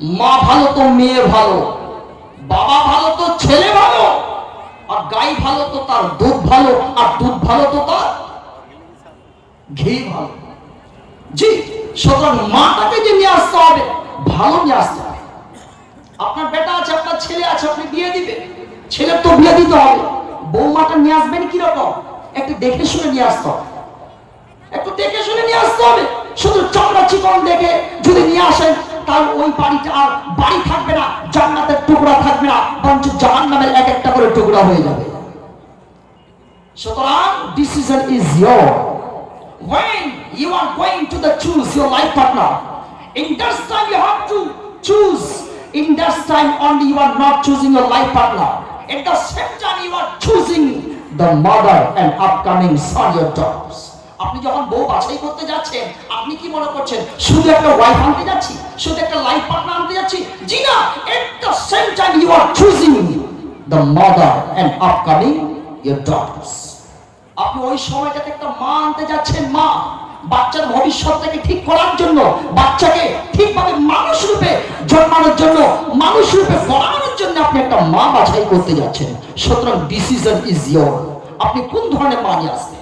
মা ভালো তো মেয়ে ভালো, বাবা ভালো তো ছেলে ভালো, আর গাই ভালো তো তার দুধ ভালো, আর দুধ ভালো তো তার ঘি ভালো। জি, সুতরাং মাটাকে যে নিয়ে আসতে হবে, ভালো নিয়ে আসতে হবে। আপনার বেটা আছে, আপনার ছেলে আছে, আপনি বিয়ে দিবেন। ছেলে তো বিয়ে দিতে হবে। বৌমাটা নিয়ে আসবেন কীরকম? একটু দেখে শুনে নিয়ে আসতে হবে। একটু দেখে শুনে নিয়ে আসতে হবে। শুধু চামড়া চিকন দেখে যদি নিয়ে আসেন তাহলে ওই বাড়িটা আর বাড়ি থাকবে না জান্নাতের টুকরা থাকবে না বরঞ্চ জাহান্নামের এক একটা করে টুকরা হয়ে যাবে সুতরাং decision is your when you are going to the choose your life partner in that time you have to choose in that time only you are not choosing your life partner at the same time you are choosing the mother and upcoming son your daughters আপনি যখন বউ বাছাই করতে যাচ্ছেন, আপনি কি মনে করছেন, শুধু একটা ওয়াইফ আনতে যাচ্ছি, শুধু একটা লাইফ পার্টনার আনতে যাচ্ছি? জি না at the same time you are choosing the mother and upcoming your daughters আপনি ওই সময়টাতে একটা মা আনতে যাচ্ছেন, মা। বাচ্চার ভবিষ্যৎটাকে ঠিক করার জন্য, বাচ্চাকে ঠিকভাবে মানুষ রূপে জন্মানোর জন্য, মানুষ রূপে পড়ানোর জন্য আপনি একটা মা বাছাই করতে যাচ্ছেন। সুতরাং ডিসিশন ইজ ইয়োর আপনি কোন ধরনের মা নিয়ে আসবেন